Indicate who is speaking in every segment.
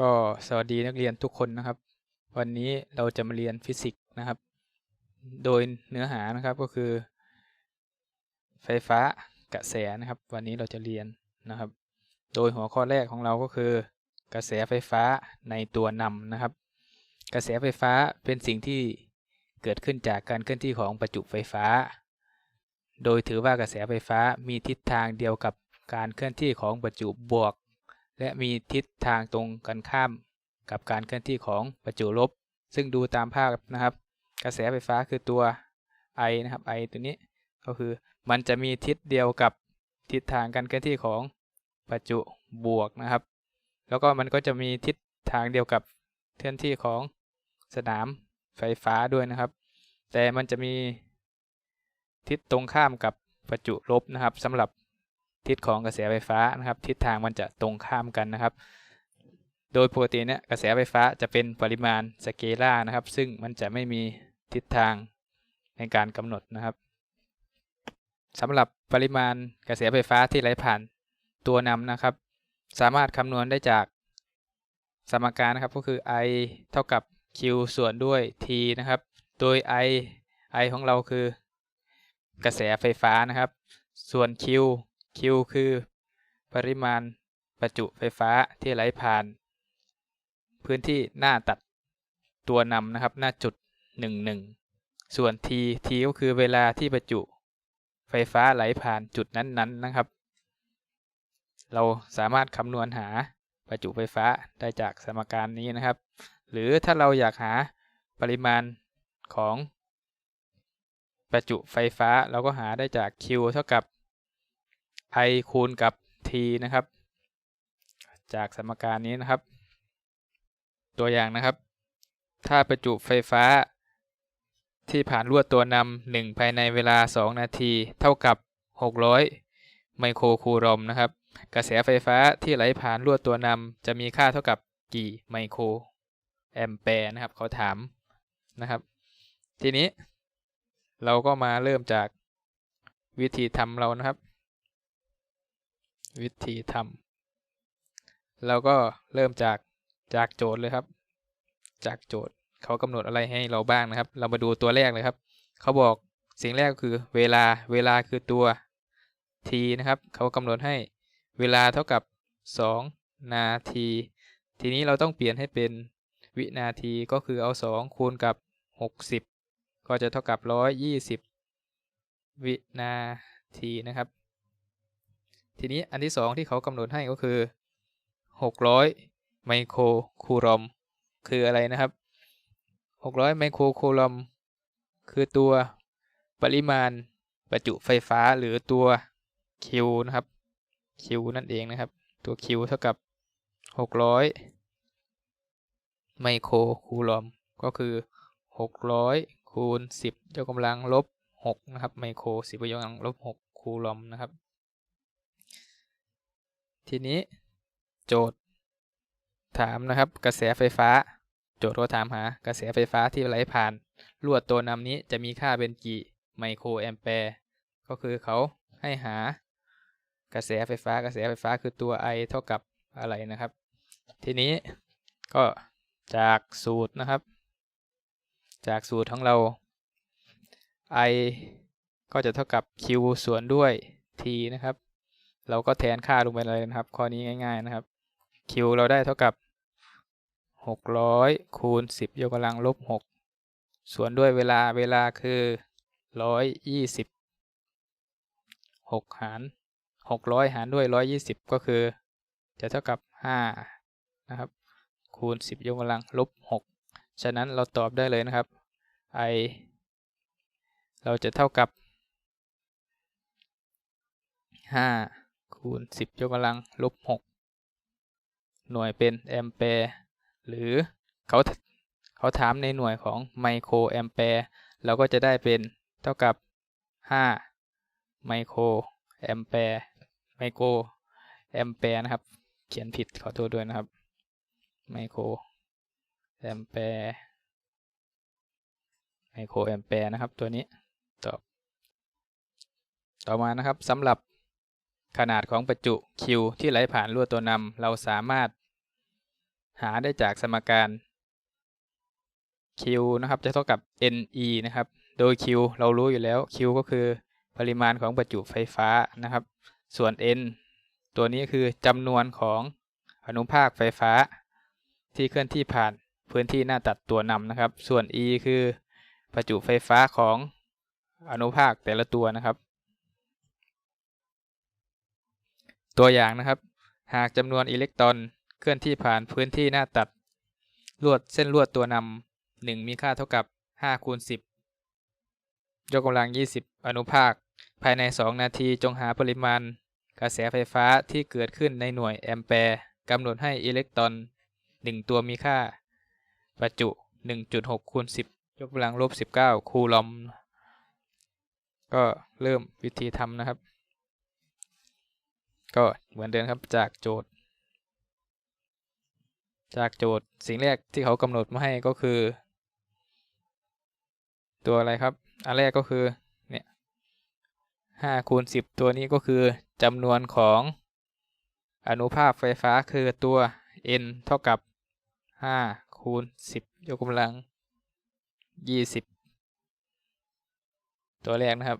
Speaker 1: ก็สวัสดีนักเรียนทุกคนนะครับ วันนี้เราจะมาเรียนฟิสิกส์นะครับ โดยเนื้อหานะครับก็คือ ไฟฟ้ากระแสนะครับ วันนี้เราจะเรียนนะครับ โดยหัวข้อแรกของเราก็คือ กระแสไฟฟ้าในตัวนำนะครับ กระแสไฟฟ้าเป็นสิ่งที่เกิดขึ้นจากการเคลื่อนที่ของประจุไฟฟ้า โดยถือว่ากระแสไฟฟ้ามีทิศทางเดียวกับการเคลื่อนที่ของประจุบวก และมีทิศทางตรงกันข้ามกับการเคลื่อนที่ของประจุลบ ซึ่งดูตามภาพนะครับ กระแสไฟฟ้าคือตัว I นะครับ I ตัวนี้ก็คือมันจะมีทิศเดียวกับทิศทางการเคลื่อนที่ของประจุบวกนะครับ แล้วก็มันก็จะมีทิศทางเดียวกับเคลื่อนที่ของสนามไฟฟ้าด้วยนะครับ แต่มันจะมีทิศตรงข้ามกับประจุลบนะครับสำหรับ ทิศของกระแสไฟฟ้านะครับ ทิศทางมันจะตรงข้ามกันนะครับ โดยปกติเนี่ยกระแสไฟฟ้าจะเป็นปริมาณสเกลาร์นะครับ ซึ่งมันจะไม่มีทิศทางในการกำหนดนะครับสำหรับปริมาณกระแสไฟฟ้าที่ไหลผ่านตัวนำนะครับ สามารถคำนวณได้จากสมการนะครับก็คือ I เท่ากับ Q ส่วนด้วย T นะครับ โดย I I ของเราคือกระแสไฟฟ้านะครับ ส่วน Q Q คือ ปริมาณประจุไฟฟ้าที่ไหลผ่าน พื้นที่หน้าตัดตัวนำนะครับหน้าจุด 11 ส่วน T T ก็คือเวลาที่ประจุไฟฟ้าไหลผ่านจุดนั้นๆนนะครับ เราสามารถคำนวณหาประจุไฟฟ้าได้จากสมการนี้นะครับ หรือถ้าเราอยากหาปริมาณของประจุไฟฟ้าเราก็หาได้จาก Q เท่ากับ I คูณกับ T นะครับ จากสมการนี้นะครับ ตัวอย่างนะครับ ถ้าประจุไฟฟ้าที่ผ่านลวดตัวนำหนึ่งภายในเวลา 2 นาที เท่ากับ 600 ไมโครคูลอมนะครับ กระแสไฟฟ้าที่ไหลผ่านลวดตัวนำจะมีค่าเท่ากับกี่ไมโครแอมแปร์นะครับเขาถามนะครับ ทีนี้เราก็มาเริ่มจากวิธีทำเรานะครับ วิธีทำเราก็เริ่มจากจากโจทย์เลยครับ จากโจทย์เขากำหนดอะไรให้เราบ้างนะครับ เรามาดูตัวแรกเลยครับ เขาบอกสิ่งแรกก็คือเวลาเวลาคือตัว t นะครับ เขากำหนดให้เวลาเท่ากับ 2 นาที ทีนี้เราต้องเปลี่ยนให้เป็นวินาทีก็คือเอา 2 คูณกับ 60 ก็จะเท่ากับ 120 วินาทีนะครับ ทีนี้อันที่สองที่เขากำหนดให้ก็คือ 600 ไมโครคูลอมคืออะไรนะครับ 600 ไมโครคูลอมคือตัวปริมาณประจุไฟฟ้าหรือตัว Q นะครับ Q นั่นเองนะครับ ตัว Q เท่ากับ 600 ไมโครคูลอมก็คือ 600 คูณ 10ยกกำลังลบ6นะครับ ไมโคร 10ยกกำลังลบ6คูลอมนะครับ ทีนี้โจทย์ถามนะครับ กระแสไฟฟ้า โจทย์ก็ถามหากระแสไฟฟ้าที่ไหลผ่านลวดตัวนำนี้จะมีค่าเป็นกี่ไมโครแอมแปร์ก็คือเขาให้หากระแสไฟฟ้ากระแสไฟฟ้าคือตัว I เท่ากับอะไรนะครับ ทีนี้ก็จากสูตรนะครับ จากสูตรของเรา I ก็จะเท่ากับ Q ส่วนด้วย T นะครับ เราก็แทนค่าลงไปเลยนะครับ ข้อนี้ง่าย ๆนะครับ Q เราได้เท่ากับ600คูณ10 ยกกำลังลบ 6 ส่วนด้วยเวลาเวลาคือ 120 6 หาร 600 หารด้วย 120 ก็คือ จะเท่ากับ 5 นะครับ คูณ 10 ยกกำลังลบ 6 ฉะนั้นเราตอบได้เลยนะครับ I เราจะเท่ากับ 5 คูณ 10 ยกกำลังลบ 6 หน่วยเป็นแอมแปร์หรือเขาเขาถามในหน่วยของไมโครแอมแปร์เราก็จะได้เป็นเท่ากับ 5 ไมโครแอมแปร์ไมโครแอมแปร์นะครับ เขียนผิดขอโทษด้วยนะครับ ไมโครแอมแปร์ไมโครแอมแปร์นะครับตัวนี้ตอบต่อมานะครับสำหรับ ขนาดของประจุ Q ที่ไหลผ่านลวดตัวนำเราสามารถ หาได้จากสมการ Q นะครับจะเท่ากับ NE นะครับ โดย Q เรารู้อยู่แล้ว Q ก็คือปริมาณของประจุไฟฟ้านะครับ ส่วน N ตัวนี้คือจำนวนของอนุภาคไฟฟ้า ที่เคลื่อนที่ผ่านพื้นที่หน้าตัดตัวนำนะครับ ส่วน E คือประจุไฟฟ้าของอนุภาคแต่ละตัวนะครับ ตัวอย่างนะครับ หากจำนวนอิเล็กตรอนเคลื่อนที่ผ่านพื้นที่หน้าตัด ลวดเส้นลวดตัวนำหนึ่งมีค่าเท่ากับ5คูณ10 ยกกำลัง 20 อนุภาค ภายใน 2 นาทีจงหาปริมาณ กระแสไฟฟ้าที่เกิดขึ้นในหน่วยแอมแปร์กำหนดให้อิเล็กตรอน 1 ตัวมีค่า ประจุ 1.6คูณ10 ยกกำลังลบ 19 คูลอม ก็เริ่มวิธีทำนะครับ ก็เหมือนเดิมครับจากโจทย์ จากโจทย์สิ่งแรกที่เขากำหนดมาให้ก็คือ ตัวอะไรครับ อันแรกก็คือเนี่ยห้าคูณสิบตัวนี้ก็คือจำนวนของอนุภาคไฟฟ้าคือตัว n เท่ากับห้าคูณสิบยกกำลังยี่สิบตัวแรกนะครับ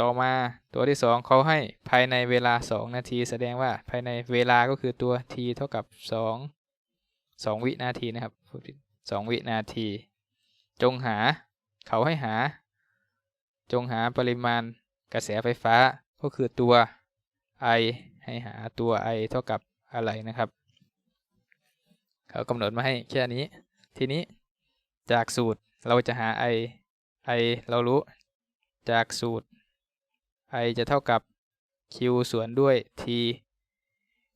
Speaker 1: ต่อมาตัวที่สองเขาให้ภายในเวลาสองนาที แสดงว่าภายในเวลาก็คือตัว t เท่ากับสองสองวินาทีนะครับสองวินาที จงหาเขาให้หา จงหาปริมาณกระแสไฟฟ้าก็คือตัว I ให้หาตัว I เท่ากับอะไรนะครับ เขากำหนดมาให้แค่นี้ ทีนี้จากสูตรเราจะหา I I เรารู้จากสูตร I จะเท่ากับ Q ส่วนด้วย T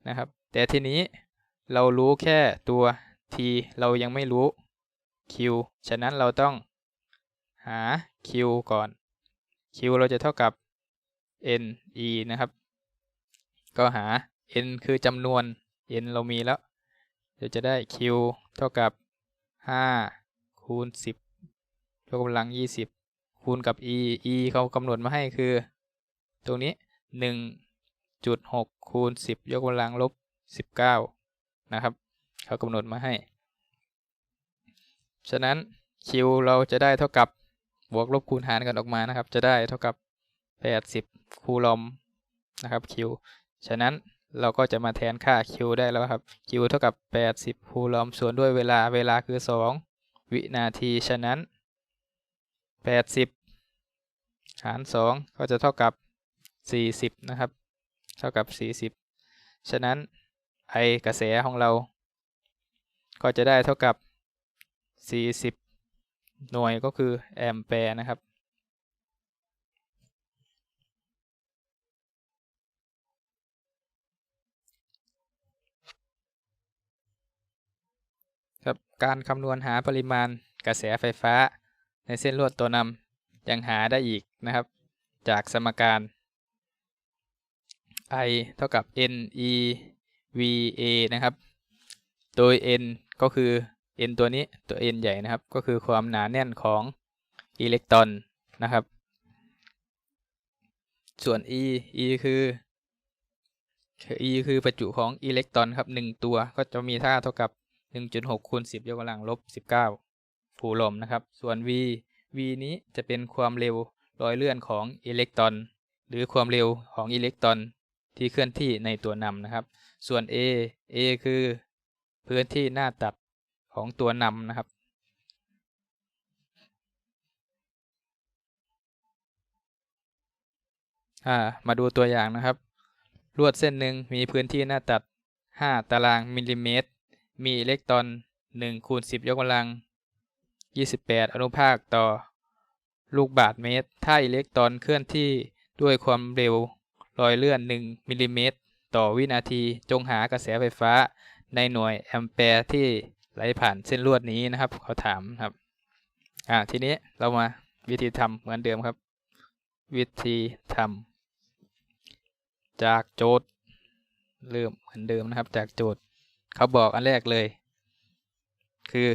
Speaker 1: นะครับ แต่ทีนี้เรารู้แค่ตัว T เรายังไม่รู้ Q ฉะนั้นเราต้องหา Q ก่อน Q เราจะเท่ากับ N E นะครับ ก็หา N คือจำนวน N เรามีแล้วเราจะได้ Q เท่ากับ 5 คูณ 10ยกกำลัง 20 คูณกับ E E เขากำหนดมาให้คือ ตรงนี้ 1.6 คูณ 10 ยกกำลังลบ 19 นะครับ เขากำหนดมาให้ ฉะนั้น Q เราจะได้เท่ากับบวกลบคูณหารกันออกมานะครับ จะได้เท่ากับ 80 คูลอมนะครับ Q ฉะนั้นเราก็จะมาแทนค่า Q ได้แล้วครับ Q เท่ากับ 80 คูลอมส่วนด้วยเวลาเวลาคือ 2 วินาที ฉะนั้น 80 หาร 2 ก็จะเท่ากับ 40 นะครับ เท่ากับ 40 ฉะนั้นไอกระแสของเรา ก็จะได้เท่ากับ 40 หน่วยก็คือแอมแปร์นะครับครับการคำนวณหาปริมาณกระแสไฟฟ้าในเส้นลวดตัวนำยังหาได้อีกนะครับ จากสมการ I เท่ากับ N E V A นะครับ โดย N ก็คือ N ตัวนี้ตัว N ใหญ่นะครับ ก็คือความหนาแน่นของอิเล็กตรอนนะครับ ส่วน E E คือ E คือประจุของอิเล็กตรอนครับ 1 ตัวก็จะมีค่าเท่ากับ 1.6คูณ10ยกกำลังลบ19คูลอมนะครับ ส่วน V V นี้จะเป็นความเร็วรอยเลื่อนของอิเล็กตรอน หรือความเร็วของอิเล็กตรอน ที่เคลื่อนที่ในตัวนำนะครับ ส่วน A A คือพื้นที่หน้าตัดของตัวนำนะครับ มาดูตัวอย่างนะครับ ลวดเส้นหนึ่งมีพื้นที่หน้าตัด 5 ตารางมิลลิเมตร มีอิเล็กตรอน1คูณ10 ยกกำลัง 28 อนุภาคต่อลูกบาศก์เมตร ถ้าอิเล็กตรอนเคลื่อนที่ด้วยความเร็ว รอยเลื่อน 1มิลลิเมตรต่อวินาที จงหากระแสไฟฟ้าในหน่วยแอมแปร์ที่ไหลผ่านเส้นลวดนี้นะครับเขาถามครับ อ่าทีนี้เรามาวิธีทำเหมือนเดิมครับ วิธีทำจากโจทย์เริ่มเหมือนเดิมนะครับ จากโจทย์เขาบอกอันแรกเลย คือ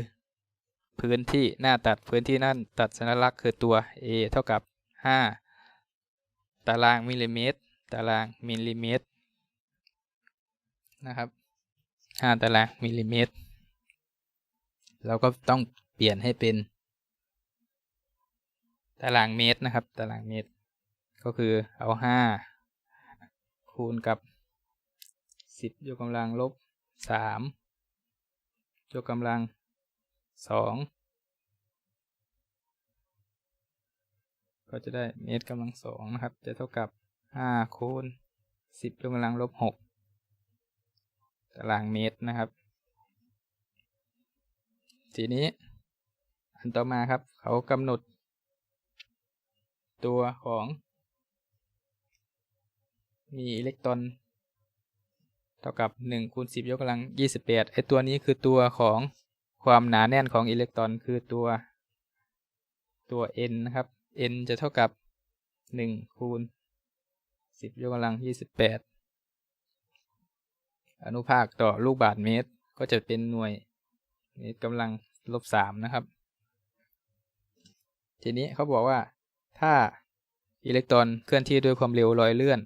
Speaker 1: พื้นที่หน้าตัดพื้นที่นั่นตัดสัญลักษณ์คือตัว a เท่ากับ 5 ตารางมิลลิเมตร ตารางมิลลิเมตรนะครับห้าตารางมิลลิเมตรเราก็ต้องเปลี่ยนให้เป็น ตารางเมตรนะครับ ตารางเมตร ก็คือเอาห้าคูณกับสิบยกกำลังลบสามยกกำลังสองก็จะได้เมตรกำลังสองนะครับ จะเท่ากับ ห้าคูณสิบยกกำลังลบหกตารางเมตรนะครับ ทีนี้ อันต่อมาครับ เขากำหนด ตัวของ มีอิเล็กตรอน เท่ากับ1คูณ10 ยกกำลัง 28 ไอตัวนี้คือตัวของความหนาแน่นของอิเล็กตรอนคือตัว ตัว n นะครับ n จะเท่ากับ 1 คูณ 10ยกกำลัง28อนุภาคต่อลูกบาศก์เมตรก็จะเป็นหน่วยเมตรกำลังลบ3นะครับ ทีนี้เขาบอกว่าถ้าอิเล็กตรอนเคลื่อนที่ด้วยความเร็วลอยเลื่อน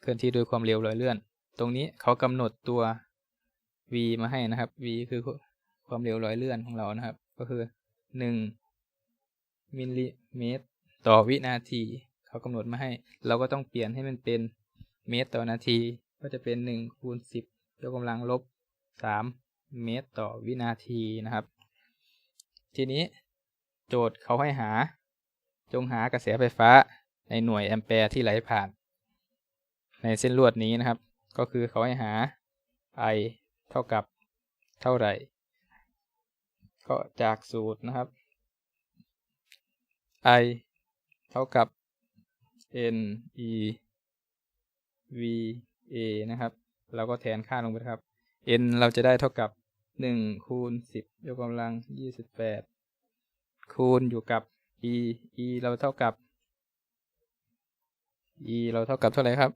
Speaker 1: เคลื่อนที่ด้วยความเร็วลอยเลื่อน ตรงนี้เขากำหนดตัว v มาให้นะครับ v คือความเร็วลอยเลื่อนของเรานะครับ ก็คือ 1 มิลลิเมตร ต่อวินาที เขากำหนดมาให้ เราก็ต้องเปลี่ยนให้มันเป็นเมตรต่อนาที ก็จะเป็น1คูณ10ยกกำลังลบ 3 เมตรต่อวินาทีนะครับ ทีนี้โจทย์เขาให้หา จงหากระแสไฟฟ้าในหน่วยแอมแปร์ที่ไหลผ่าน ในเส้นลวดนี้นะครับ ก็คือเขาให้หา I เท่ากับเท่าไหร่ ก็จากสูตรนะครับ I เท่ากับ N E V A นะครับ เราก็แทนค่าลงไปครับ N เราจะได้เท่ากับ 1 คูณ 10 ยกกำลัง 28 คูณอยู่กับ E E เราเท่ากับ E เราเท่ากับเท่าไหร่ครับ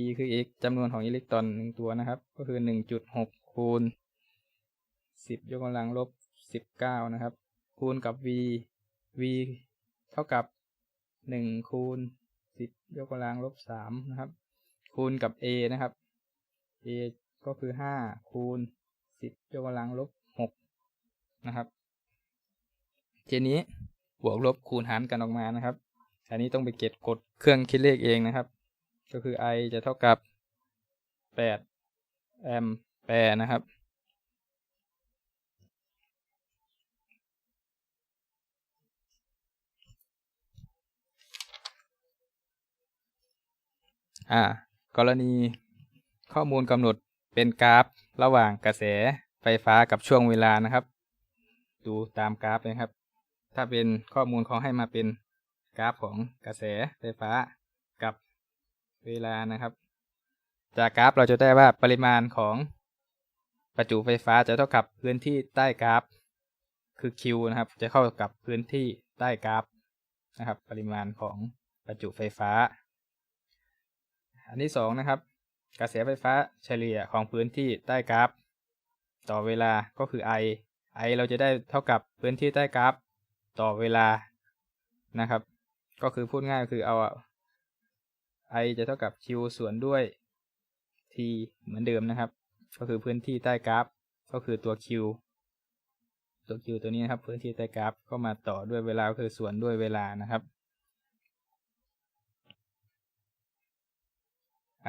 Speaker 1: E คือ x จำนวนของอิเล็กตรอนหนึ่งตัวนะครับ ก็คือ 1.6 คูณ 10 ยกกำลังลบ 19 นะครับ คูณกับ v v เท่ากับ 1 คูณ 10ยกกำลังลบ3นะครับ คูณกับ a นะครับ a ก็คือ5คูณ10ยกกำลังลบ6นะครับทีนี้บวกลบคูณหารกันออกมานะครับอันนี้ต้องไปเก็บกดเครื่องคิดเลขเองนะครับ ก็คือ I จะเท่ากับ8แอมแปร์นะครับ อ่ากรณีข้อมูลกำหนดเป็นกราฟระหว่างกระแสไฟฟ้ากับช่วงเวลานะครับ ดูตามกราฟเลยครับ ถ้าเป็นข้อมูลเขาให้มาเป็นกราฟของกระแสไฟฟ้ากับเวลานะครับ จากกราฟเราจะได้ว่าปริมาณของประจุไฟฟ้าจะเท่ากับพื้นที่ใต้กราฟ คือ Q นะครับ จะเข้ากับพื้นที่ใต้กราฟนะครับ ปริมาณของประจุไฟฟ้า อันที่สองนะครับ กระแสไฟฟ้าเฉลี่ยของพื้นที่ใต้กราฟ ต่อเวลาก็คือ I I เราจะได้เท่ากับพื้นที่ใต้กราฟ ต่อเวลานะครับ ก็คือพูดง่ายก็คือเอา I จะเท่ากับ Q ส่วนด้วย T เหมือนเดิมนะครับ ก็คือพื้นที่ใต้กราฟ ก็คือตัว Q ตัว Q ตัวนี้นะครับ พื้นที่ใต้กราฟก็มาต่อด้วยเวลาก็คือส่วนด้วยเวลานะครับ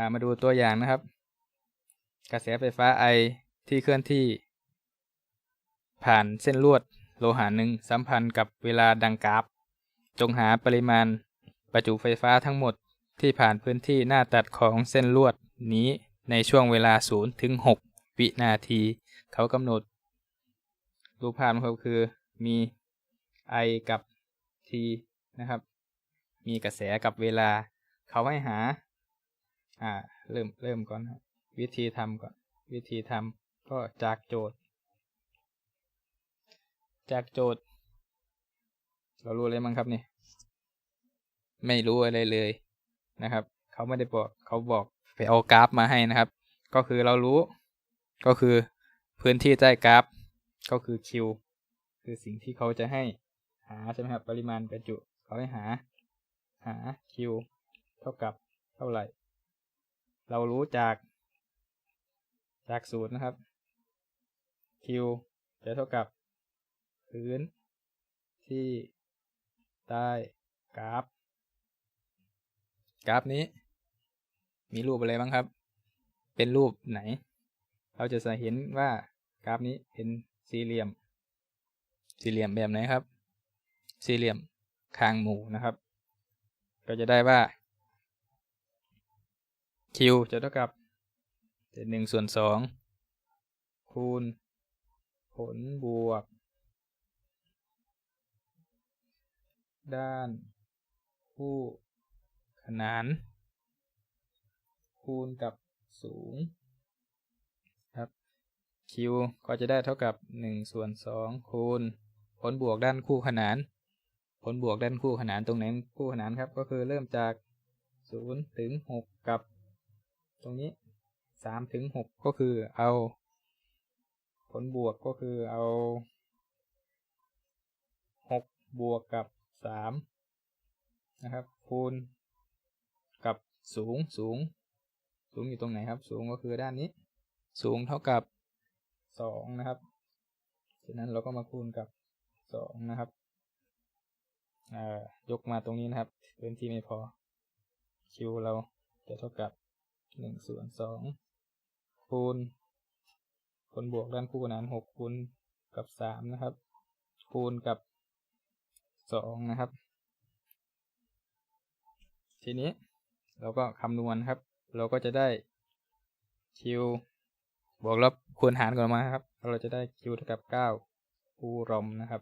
Speaker 1: ามาดูตัวอย่างนะครับ กระแสไฟฟ้า I ที่เคลื่อนที่ ผ่านเส้นลวดโลหะหนึ่งสัมพันธ์กับเวลาดังกราฟ จงหาปริมาณประจุไฟฟ้าทั้งหมดที่ผ่านพื้นที่หน้าตัดของเส้นลวดนี้ในช่วงเวลา 0 ถึง 6 วินาที เขากำหนด รูปภาพเขาคือมี I กับ T นะครับ มีกระแสกับเวลา เขาให้หา อ่า เริ่มเริ่มก่อนครับวิธีทำก่อน วิธีทำก็จากโจทย์ จากโจทย์ เรารู้อะไรมั้งครับนี่ไม่รู้อะไรเลยนะครับ เขาไม่ได้บอกเขาบอกไปเอากราฟมาให้นะครับ ก็คือเรารู้ ก็คือพื้นที่ใต้กราฟ ก็คือ Q คือสิ่งที่เขาจะให้หาใช่ไหมครับ ปริมาณประจุ เขาให้หา หา Q เท่ากับเท่าไหร่ เรารู้จาก จากสูตรนะครับ q จะเท่ากับพื้น ที่ใต้กราฟ กราฟนี้ มีรูปอะไรบ้างครับ เป็นรูปไหน เราจะเห็นว่ากราฟนี้เป็นสี่เหลี่ยม สี่เหลี่ยมแบบไหนครับ สี่เหลี่ยมคางหมูนะครับ ก็จะได้ว่า q จะเท่ากับหนึ่งส่วนสองคูณ ผลบวก ด้าน คู่ขนาน คูณกับสูงครับ q ก็จะได้เท่ากับหนึ่งส่วนสองคูณ ผลบวกด้านคู่ขนาน ผลบวกด้านคู่ขนานตรงไหนคู่ขนานครับ ก็คือเริ่มจากศูนย์ถึงหกกับ ตรงนี้สามถึงหกก็คือเอา ผลบวกก็คือเอาหกบวกกับสามนะครับคูณกับสูงสูง สูงอยู่ตรงไหนครับ สูงก็คือด้านนี้ สูงเท่ากับสองนะครับฉะนั้นเราก็มาคูณกับสองนะครับยกมาตรงนี้นะครับพื้นที่ไม่พอคิวเราจะเท่ากับ หนึ่งส่วนสองคูณผลบวกด้านคู่ขนานหกคูณกับสามนะครับ คูณกับสองนะครับ ทีนี้เราก็คำนวณครับ เราก็จะได้คิวบวกลบคูณหารก่อนมาครับ เราจะได้คิวเท่ากับเก้าคูรอมนะครับ